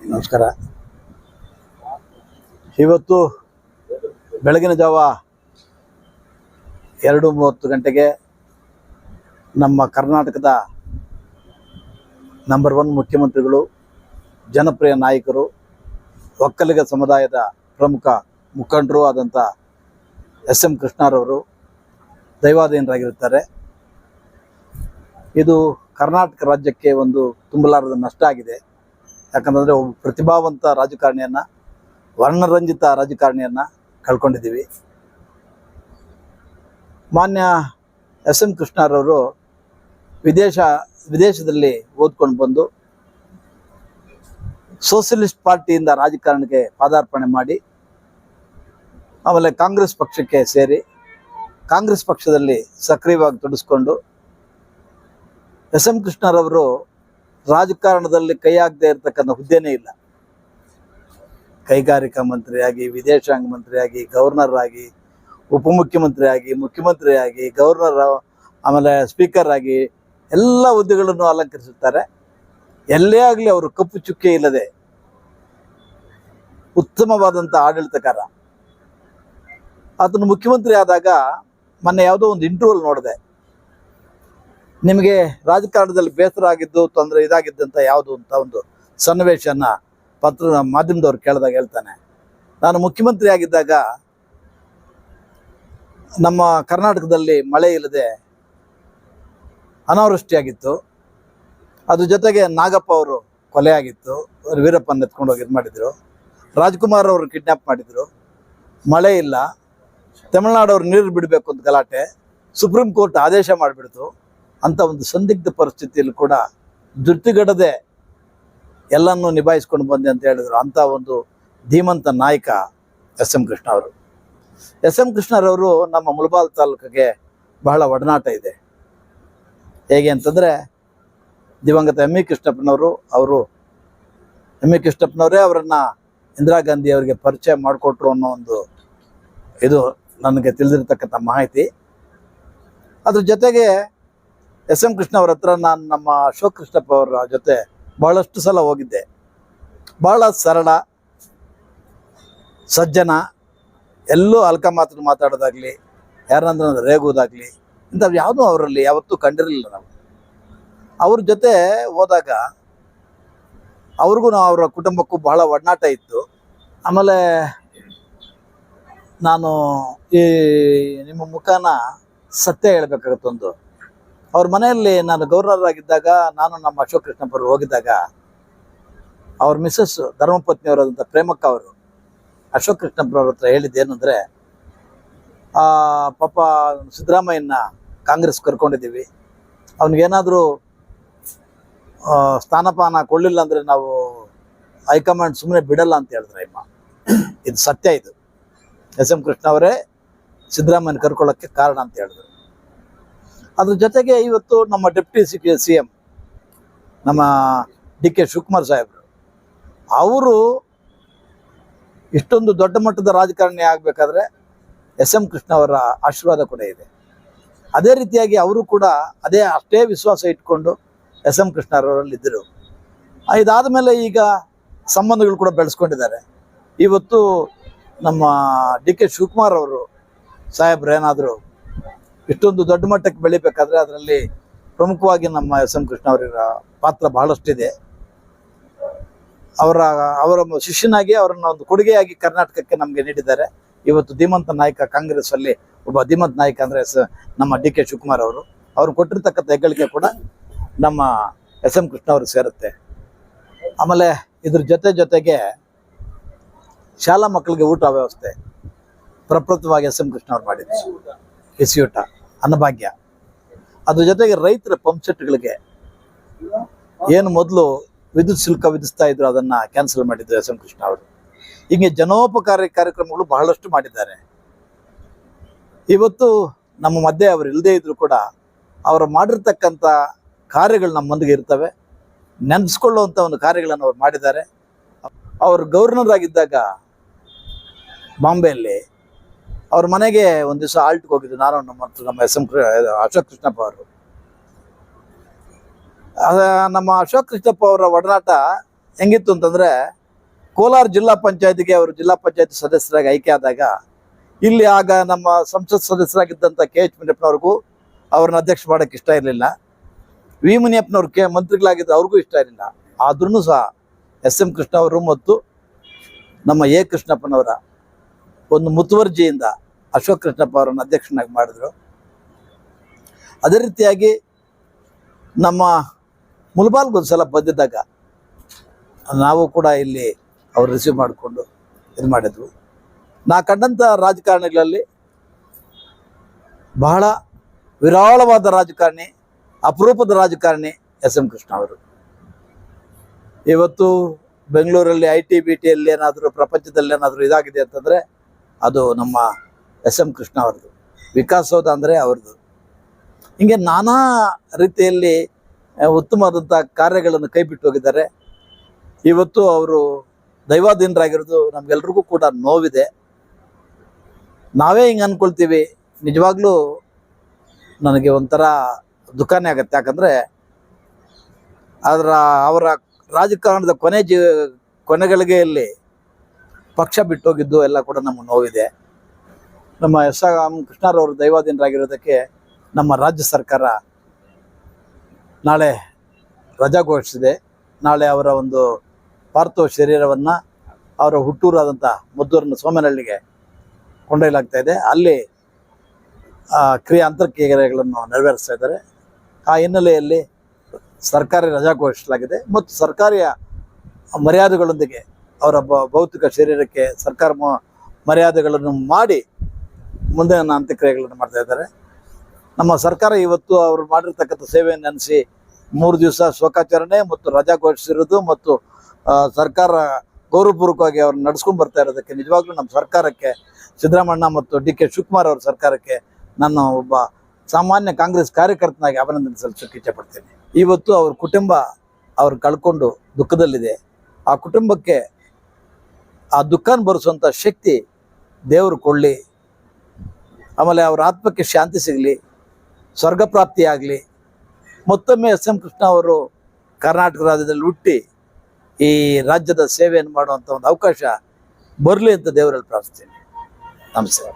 ನಮಸ್ಕಾರ. ಇವತ್ತು ಬೆಳಗಿನ ಜಾವ ಎರಡು ಮೂವತ್ತು ಗಂಟೆಗೆ ನಮ್ಮ ಕರ್ನಾಟಕದ ನಂಬರ್ ಒನ್ ಮುಖ್ಯಮಂತ್ರಿಗಳು, ಜನಪ್ರಿಯ ನಾಯಕರು, ಒಕ್ಕಲಿಗ ಸಮುದಾಯದ ಪ್ರಮುಖ ಮುಖಂಡರು ಆದಂಥ ಎಸ್ ಎಂ ಕೃಷ್ಣರವರು ದೈವಾಧೀನರಾಗಿರುತ್ತಾರೆ. ಇದು ಕರ್ನಾಟಕ ರಾಜ್ಯಕ್ಕೆ ಒಂದು ತುಂಬಲಾರದ ನಷ್ಟ ಆಗಿದೆ. ಯಾಕಂತಂದರೆ ಒಬ್ಬ ಪ್ರತಿಭಾವಂತ ರಾಜಕಾರಣಿಯನ್ನು, ವರ್ಣರಂಜಿತ ರಾಜಕಾರಣಿಯನ್ನು ಕಳ್ಕೊಂಡಿದ್ದೀವಿ. ಮಾನ್ಯ ಎಸ್ ಎಂ ಕೃಷ್ಣರವರು ವಿದೇಶ, ವಿದೇಶದಲ್ಲಿ ಓದ್ಕೊಂಡು ಬಂದು ಸೋಷಿಯಲಿಸ್ಟ್ ಪಾರ್ಟಿಯಿಂದ ರಾಜಕಾರಣಕ್ಕೆ ಪಾದಾರ್ಪಣೆ ಮಾಡಿ, ಆಮೇಲೆ ಕಾಂಗ್ರೆಸ್ ಪಕ್ಷಕ್ಕೆ ಸೇರಿ, ಕಾಂಗ್ರೆಸ್ ಪಕ್ಷದಲ್ಲಿ ಸಕ್ರಿಯವಾಗಿ ತೊಡಗಿಸ್ಕೊಂಡು ಎಸ್ ಎಂ ಕೃಷ್ಣರವರು ರಾಜಕಾರಣದಲ್ಲಿ ಕೈ ಆಗದೆ ಇರತಕ್ಕಂಥ ಹುದ್ದೆನೇ ಇಲ್ಲ. ಕೈಗಾರಿಕಾ ಮಂತ್ರಿಯಾಗಿ, ವಿದೇಶಾಂಗ ಮಂತ್ರಿಯಾಗಿ, ಗವರ್ನರ್ ಆಗಿ ಉಪಮುಖ್ಯಮಂತ್ರಿ ಆಗಿ ಮುಖ್ಯಮಂತ್ರಿ ಆಗಿ ಗವರ್ನರ್ ಆಮೇಲೆ ಸ್ಪೀಕರ್ ಆಗಿ ಎಲ್ಲ ಹುದ್ದೆಗಳನ್ನು ಅಲಂಕರಿಸುತ್ತಾರೆ. ಎಲ್ಲೇ ಆಗಲಿ ಅವರು ಕಪ್ಪು ಚುಕ್ಕೆ ಇಲ್ಲದೆ ಉತ್ತಮವಾದಂಥ ಆಡಳಿತಕಾರ ಅದನ್ನು ಮುಖ್ಯಮಂತ್ರಿ ಆದಾಗ ಮೊನ್ನೆ ಯಾವುದೋ ಒಂದು ಇಂಟರ್ವ್ಯೂಲ್ ನೋಡಿದೆ. ನಿಮಗೆ ರಾಜಕಾರಣದಲ್ಲಿ ಬೇಸರ ಆಗಿದ್ದು ತೊಂದರೆ ಇದಾಗಿದ್ದಂತ ಯಾವುದು ಅಂತ ಒಂದು ಸನ್ನಿವೇಶನ ಪತ್ರ ಮಾಧ್ಯಮದವ್ರು ಕೇಳಿದಾಗ ಹೇಳ್ತಾನೆ. ನಾನು ಮುಖ್ಯಮಂತ್ರಿ ಆಗಿದ್ದಾಗ ನಮ್ಮ ಕರ್ನಾಟಕದಲ್ಲಿ ಮಳೆ ಇಲ್ಲದೆ ಅನಾವೃಷ್ಟಿಯಾಗಿತ್ತು. ಅದ್ರ ಜೊತೆಗೆ ನಾಗಪ್ಪ ಅವರು ಕೊಲೆ ಆಗಿತ್ತು. ವೀರಪ್ಪನ ಎತ್ಕೊಂಡು ಹೋಗಿ ಇದು ಮಾಡಿದರು. ರಾಜ್ಕುಮಾರ್ ಅವರು ಕಿಡ್ನಾಪ್ ಮಾಡಿದರು. ಮಳೆ ಇಲ್ಲ. ತಮಿಳ್ನಾಡವ್ರು ನೀರು ಬಿಡಬೇಕು ಅಂತ ಗಲಾಟೆ. ಸುಪ್ರೀಂ ಕೋರ್ಟ್ ಆದೇಶ ಮಾಡಿಬಿಡ್ತು. ಅಂತ ಒಂದು ಸಂದಿಗ್ಧ ಪರಿಸ್ಥಿತಿಯಲ್ಲಿ ಕೂಡ ಧೃತಿಗಡದೆ ಎಲ್ಲನೂ ನಿಭಾಯಿಸ್ಕೊಂಡು ಬಂದೆ ಅಂತ ಹೇಳಿದ್ರು ಅಂಥ ಒಂದು ಧೀಮಂತ ನಾಯಕ ಎಸ್ ಎಂ ಕೃಷ್ಣ ಅವರು. ಎಸ್ ಎಂ ಕೃಷ್ಣರವರು ನಮ್ಮ ಮುಳಬಾಲ್ ತಾಲೂಕಿಗೆ ಬಹಳ ಒಡನಾಟ ಇದೆ. ಹೇಗೆ ಅಂತಂದರೆ ದಿವಂಗತ ಎಂ ಇ ಕೃಷ್ಣಪ್ಪನವರು, ಅವರು ಎಂ ಇ ಕೃಷ್ಣಪ್ಪನವರೇ ಅವರನ್ನು ಇಂದಿರಾ ಗಾಂಧಿ ಅವರಿಗೆ ಪರಿಚಯ ಮಾಡಿಕೊಟ್ರು ಅನ್ನೋ ಒಂದು ಇದು ನನಗೆ ತಿಳಿದಿರ್ತಕ್ಕಂಥ ಮಾಹಿತಿ. ಅದ್ರ ಜೊತೆಗೆ ಎಸ್ ಎಂ ಕೃಷ್ಣ ಅವ್ರ ಹತ್ರ ನಾನು ನಮ್ಮ ಅಶೋಕ್ ಕೃಷ್ಣಪ್ಪ ಅವರ ಜೊತೆ ಬಹಳಷ್ಟು ಸಲ ಹೋಗಿದ್ದೆ. ಬಹಳ ಸರಳ, ಸಜ್ಜನ, ಎಲ್ಲೂ ಅಲ್ಕ ಮಾತ್ರ ಮಾತಾಡೋದಾಗ್ಲಿ ಯಾರನ್ನ ರೇಗೋದಾಗಲಿ, ಇಂಥವು ಯಾವುದೂ ಅವರಲ್ಲಿ ಯಾವತ್ತೂ ಕಂಡಿರಲಿಲ್ಲ ನಾವು. ಅವ್ರ ಜೊತೆ ಹೋದಾಗ ಅವ್ರಿಗೂ ನಾವು ಅವರ ಕುಟುಂಬಕ್ಕೂ ಬಹಳ ಒಡನಾಟ ಇತ್ತು. ಆಮೇಲೆ ನಾನು ಈ ನಿಮ್ಮ ಮುಖಾನ ಸತ್ಯ ಹೇಳ್ಬೇಕಾಗತ್ತೊಂದು. ಅವ್ರ ಮನೆಯಲ್ಲಿ ನಾನು ಗವರ್ನರ್ ಆಗಿದ್ದಾಗ ನಾನು ನಮ್ಮ ಅಶೋಕ್ ಕೃಷ್ಣಪ್ಪರು ಹೋಗಿದ್ದಾಗ, ಅವ್ರ ಮಿಸ್ಸಸ್ ಧರ್ಮಪತ್ನಿಯವರಾದಂಥ ಪ್ರೇಮಕ್ಕ ಅವರು ಅಶೋಕ್ ಕೃಷ್ಣಪ್ಪರವ್ರ ಹತ್ರ ಹೇಳಿದ್ದೇನೆಂದರೆ ಪಾಪ ಸಿದ್ದರಾಮಯ್ಯನ ಕಾಂಗ್ರೆಸ್ ಕರ್ಕೊಂಡಿದ್ದೀವಿ. ಅವನಿಗೇನಾದರೂ ಸ್ಥಾನಪಾನ ಕೊಡಲಿಲ್ಲ ಅಂದರೆ ನಾವು ಹೈಕಮಾಂಡ್ ಸುಮ್ಮನೆ ಬಿಡಲ್ಲ ಅಂತ ಹೇಳಿದ್ರೆ ಅಮ್ಮ. ಇದು ಸತ್ಯ ಇದು. ಎಸ್ ಎಂ ಕೃಷ್ಣ ಅವರೇ ಸಿದ್ದರಾಮಯ್ಯನ ಕರ್ಕೊಳ್ಳೋಕ್ಕೆ ಕಾರಣ ಅಂತ ಹೇಳಿದ್ರು. ಅದ್ರ ಜೊತೆಗೆ ಇವತ್ತು ನಮ್ಮ ಡೆಪ್ಟಿ ಸಿ ಸಿ ಎಂ, ನಮ್ಮ ಡಿ ಕೆ ಶಿವಕುಮಾರ್ ಸಾಹೇಬರು, ಅವರು ಇಷ್ಟೊಂದು ದೊಡ್ಡ ಮಟ್ಟದ ರಾಜಕಾರಣಿ ಆಗಬೇಕಾದ್ರೆ ಎಸ್ ಎಂ ಕೃಷ್ಣ ಅವರ ಆಶೀರ್ವಾದ ಕೂಡ ಇದೆ. ಅದೇ ರೀತಿಯಾಗಿ ಅವರು ಕೂಡ ಅದೇ ಅಷ್ಟೇ ವಿಶ್ವಾಸ ಇಟ್ಕೊಂಡು ಎಸ್ ಎಂ ಕೃಷ್ಣರವರಲ್ಲಿದ್ದರು ಇದಾದ ಮೇಲೆ ಈಗ ಸಂಬಂಧಗಳು ಕೂಡ ಬೆಳೆಸ್ಕೊಂಡಿದ್ದಾರೆ. ಇವತ್ತು ನಮ್ಮ ಡಿ ಕೆ ಶಿವಕುಮಾರ್ ಅವರು ಸಾಹೇಬ್ರು ಏನಾದರೂ ಇಷ್ಟೊಂದು ದೊಡ್ಡ ಮಟ್ಟಕ್ಕೆ ಬೆಳಿಬೇಕಾದ್ರೆ ಅದರಲ್ಲಿ ಪ್ರಮುಖವಾಗಿ ನಮ್ಮ ಎಸ್ ಎಂ ಕೃಷ್ಣ ಅವರ ಪಾತ್ರ ಬಹಳಷ್ಟಿದೆ. ಅವರ ಅವರ ಶಿಷ್ಯನಾಗಿ ಅವರನ್ನ ಒಂದು ಕೊಡುಗೆಯಾಗಿ ಕರ್ನಾಟಕಕ್ಕೆ ನಮಗೆ ನೀಡಿದ್ದಾರೆ. ಇವತ್ತು ಧೀಮಂತ ನಾಯಕ ಕಾಂಗ್ರೆಸ್ ಅಲ್ಲಿ ಒಬ್ಬ ಧೀಮಂತ ನಾಯಕ ಅಂದ್ರೆ ನಮ್ಮ ಡಿ ಕೆ ಶಿವಕುಮಾರ್ ಅವರು. ಅವ್ರು ಕೊಟ್ಟಿರ್ತಕ್ಕಂಥ ಹೆಗ್ಗಳಿಕೆ ಕೂಡ ನಮ್ಮ ಎಸ್ ಎಂ ಕೃಷ್ಣ ಅವರು ಸೇರುತ್ತೆ. ಆಮೇಲೆ ಇದ್ರ ಜೊತೆ ಜೊತೆಗೆ ಶಾಲಾ ಮಕ್ಕಳಿಗೆ ಊಟ ವ್ಯವಸ್ಥೆ. ಪ್ರಪ್ರಥಮವಾಗಿ ಎಸ್ ಎಂ ಕೃಷ್ಣ ಅವ್ರು ಮಾಡಿದ್ರು ಬಿಸಿಯೂಟ ಅನ್ನಭಾಗ್ಯ. ಅದ್ರ ಜೊತೆಗೆ ರೈತರ ಪಂಪ್ ಸೆಟ್ಗಳಿಗೆ ಏನು ಮೊದಲು ವಿದ್ಯುತ್ ಶುಲ್ಕ ವಿಧಿಸ್ತಾ ಇದ್ರು ಅದನ್ನ ಕ್ಯಾನ್ಸಲ್ ಮಾಡಿದ್ರು ಎಸ್ ಎಂ ಕೃಷ್ಣ ಅವರು. ಹೀಗೆ ಜನೋಪಕಾರಿ ಕಾರ್ಯಕ್ರಮಗಳು ಬಹಳಷ್ಟು ಮಾಡಿದ್ದಾರೆ. ಇವತ್ತು ನಮ್ಮ ಮಧ್ಯೆ ಅವರು ಇಲ್ಲದೇ ಇದ್ರು ಕೂಡ ಅವರು ಮಾಡಿರ್ತಕ್ಕಂಥ ಕಾರ್ಯಗಳು ನಮ್ಮ ಮುಂದಿಗೆ ಇರ್ತವೆ. ನೆನೆಸ್ಕೊಳ್ಳುವಂಥ ಒಂದು ಕಾರ್ಯಗಳನ್ನು ಅವ್ರು ಮಾಡಿದ್ದಾರೆ. ಅವರು ಗವರ್ನರ್ ಆಗಿದ್ದಾಗ ಬಾಂಬೆಯಲ್ಲಿ ಅವ್ರ ಮನೆಗೆ ಒಂದು ದಿವಸ ಆಲ್ಟ್ಗೆ ಹೋಗಿದ್ದು ನಾನು ನಮ್ಮ ನಮ್ಮ ಎಸ್ ಎಂ ಅಶೋಕ್ ಕೃಷ್ಣಪ್ಪ ಅವರು. ನಮ್ಮ ಅಶೋಕ್ ಕೃಷ್ಣಪ್ಪ ಅವರ ಒಡನಾಟ ಹೆಂಗಿತ್ತು ಅಂತಂದ್ರೆ ಕೋಲಾರ ಜಿಲ್ಲಾ ಪಂಚಾಯತಿಗೆ ಅವರು ಜಿಲ್ಲಾ ಪಂಚಾಯತ್ ಸದಸ್ಯರಾಗಿ ಆಯ್ಕೆ ಆದಾಗ ಇಲ್ಲಿ ಆಗ ನಮ್ಮ ಸಂಸತ್ ಸದಸ್ಯರಾಗಿದ್ದಂಥ ಕೆ ಎಚ್ ಮುನಿಯಪ್ಪನವ್ರಿಗೂ ಅವ್ರನ್ನ ಅಧ್ಯಕ್ಷ ಮಾಡೋಕ್ಕೆ ಇಷ್ಟ ಇರಲಿಲ್ಲ. ವಿ ಮುನಿಯಪ್ಪನವ್ರು ಕೆ ಮಂತ್ರಿಗಳಾಗಿದ್ದರು ಅವ್ರಿಗೂ ಇಷ್ಟ ಇರಲಿಲ್ಲ. ಆದ್ರೂ ಸಹ ಎಸ್ ಎಂ ಕೃಷ್ಣ ಅವರು ಮತ್ತು ನಮ್ಮ ಎ ಕೃಷ್ಣಪ್ಪನವರ ಒಂದು ಮುತುವರ್ಜಿಯಿಂದ ಅಶೋಕ್ ಕೃಷ್ಣಪ್ಪ ಅವರನ್ನು ಅಧ್ಯಕ್ಷನಾಗಿ ಮಾಡಿದ್ರು. ಅದೇ ರೀತಿಯಾಗಿ ನಮ್ಮ ಮುಲ್ಬಾಲ್ಗೊಂದ್ಸಲ ಬಂದಿದ್ದಾಗ ನಾವು ಕೂಡ ಇಲ್ಲಿ ಅವ್ರು ರಿಸೀವ್ ಮಾಡಿಕೊಂಡು ಇದು ಮಾಡಿದ್ವು. ನಾ ಕಂಡಂಥ ರಾಜಕಾರಣಿಗಳಲ್ಲಿ ಬಹಳ ವಿರಾಳವಾದ ರಾಜಕಾರಣಿ, ಅಪರೂಪದ ರಾಜಕಾರಣಿ ಎಸ್ ಎಂ ಕೃಷ್ಣ ಅವರು. ಇವತ್ತು ಬೆಂಗಳೂರಲ್ಲಿ, ಐ ಟಿ, ಬಿ ಟಿಯಲ್ಲಿ ಏನಾದರೂ ಪ್ರಪಂಚದಲ್ಲಿ ಏನಾದರೂ ಇದಾಗಿದೆ ಅಂತಂದರೆ ಅದು ನಮ್ಮ ಎಸ್ ಎಂ ಕೃಷ್ಣ ಅವ್ರದ್ದು. ವಿಕಾಸೌಧ ಅಂದರೆ ಅವ್ರದ್ದು. ಹಿಂಗೆ ನಾನಾ ರೀತಿಯಲ್ಲಿ ಉತ್ತಮವಾದಂಥ ಕಾರ್ಯಗಳನ್ನು ಕೈಬಿಟ್ಟು ಹೋಗಿದ್ದಾರೆ. ಇವತ್ತು ಅವರು ದೈವಾಧೀನರಾಗಿರೋದು ನಮಗೆಲ್ರಿಗೂ ಕೂಡ ನೋವಿದೆ. ನಾವೇ ಹಿಂಗೆ ಅಂದ್ಕೊಳ್ತೀವಿ ನಿಜವಾಗ್ಲೂ ನನಗೆ ಒಂಥರ ದುಃಖನೇ ಆಗತ್ತೆ. ಯಾಕಂದರೆ ಅದರ ಅವರ ರಾಜಕಾರಣದ ಕೊನೆ ಜೀ ಕೊನೆಗಳಿಗೆಯಲ್ಲಿ ಪಕ್ಷ ಬಿಟ್ಟೋಗಿದ್ದು ಎಲ್ಲ ಕೂಡ ನಮ್ಮ ನೋವಿದೆ. ನಮ್ಮ ಎಸ್ ಎಂ ಕೃಷ್ಣರವರು ದೈವಾಧೀನರಾಗಿರೋದಕ್ಕೆ ನಮ್ಮ ರಾಜ್ಯ ಸರ್ಕಾರ ನಾಳೆ ರಜಾ ಘೋಷಿಸಿದೆ. ನಾಳೆ ಅವರ ಒಂದು ಪಾರ್ಥಿವ ಶರೀರವನ್ನು ಅವರ ಹುಟ್ಟೂರಾದಂಥ ಮದ್ದೂರಿನ ಸೋಮನಹಳ್ಳಿಗೆ ಕೊಂಡೊಯ್ಯಲಾಗ್ತಾ ಇದೆ. ಅಲ್ಲಿ ಕ್ರಿಯೆ ಅಂತರ್ಕ್ರಿಯೆಗಳನ್ನು ನೆರವೇರಿಸ್ತಾ ಇದ್ದಾರೆ. ಆ ಹಿನ್ನೆಲೆಯಲ್ಲಿ ಸರ್ಕಾರಿ ರಜಾ ಘೋಷಿಸಲಾಗಿದೆ. ಮತ್ತು ಸರ್ಕಾರಿಯ ಮರ್ಯಾದೆಗಳೊಂದಿಗೆ ಅವರ ಭೌತಿಕ ಶರೀರಕ್ಕೆ ಸರ್ಕಾರ ಮರ್ಯಾದೆಗಳನ್ನು ಮಾಡಿ ಮುಂದೆ ಅಂತ್ಯಕ್ರಿಯೆಗಳನ್ನು ಮಾಡ್ತಾ ಇದ್ದಾರೆ. ನಮ್ಮ ಸರ್ಕಾರ ಇವತ್ತು ಅವರು ಮಾಡಿರ್ತಕ್ಕಂಥ ಸೇವೆಯನ್ನು ನೆನೆಸಿ ಮೂರು ದಿವಸ ಶೋಕಾಚರಣೆ ಮತ್ತು ರಜಾ ಘೋಷಿಸಿರೋದು ಮತ್ತು ಸರ್ಕಾರ ಗೌರವಪೂರ್ವಕವಾಗಿ ಅವ್ರನ್ನ ನಡ್ಸ್ಕೊಂಡು ಬರ್ತಾ ಇರೋದಕ್ಕೆ ನಿಜವಾಗ್ಲೂ ನಮ್ಮ ಸರ್ಕಾರಕ್ಕೆ ಸಿದ್ದರಾಮಣ್ಣ ಮತ್ತು ಡಿ ಕೆ ಶಿವಕುಮಾರ್ ಅವರ ಸರ್ಕಾರಕ್ಕೆ ನಾನು ಒಬ್ಬ ಸಾಮಾನ್ಯ ಕಾಂಗ್ರೆಸ್ ಕಾರ್ಯಕರ್ತನಾಗಿ ಅಭಿನಂದನೆ ಸಲ್ಲಿಸೋಕೆ ಇಚ್ಛೆಪಡ್ತೇನೆ. ಇವತ್ತು ಅವ್ರ ಕುಟುಂಬ ಅವ್ರು ಕಳ್ಕೊಂಡು ದುಃಖದಲ್ಲಿದೆ. ಆ ಕುಟುಂಬಕ್ಕೆ ಆ ದುಃಖನ ಬರೆಸುವಂಥ ಶಕ್ತಿ ದೇವರು ಕೊಡಲಿ. ಆಮೇಲೆ ಅವರ ಆತ್ಮಕ್ಕೆ ಶಾಂತಿ ಸಿಗಲಿ, ಸ್ವರ್ಗ ಪ್ರಾಪ್ತಿಯಾಗಲಿ ಮತ್ತೊಮ್ಮೆ ಎಸ್ ಎಂ ಕೃಷ್ಣ ಅವರು ಕರ್ನಾಟಕ ರಾಜ್ಯದಲ್ಲಿ ಹುಟ್ಟಿ ಈ ರಾಜ್ಯದ ಸೇವೆಯನ್ನು ಮಾಡುವಂಥ ಒಂದು ಅವಕಾಶ ಬರಲಿ ಅಂತ ದೇವರಲ್ಲಿ ಪ್ರಾರ್ಥಿಸ್ತೀನಿ. ನಮಸ್ಕಾರ.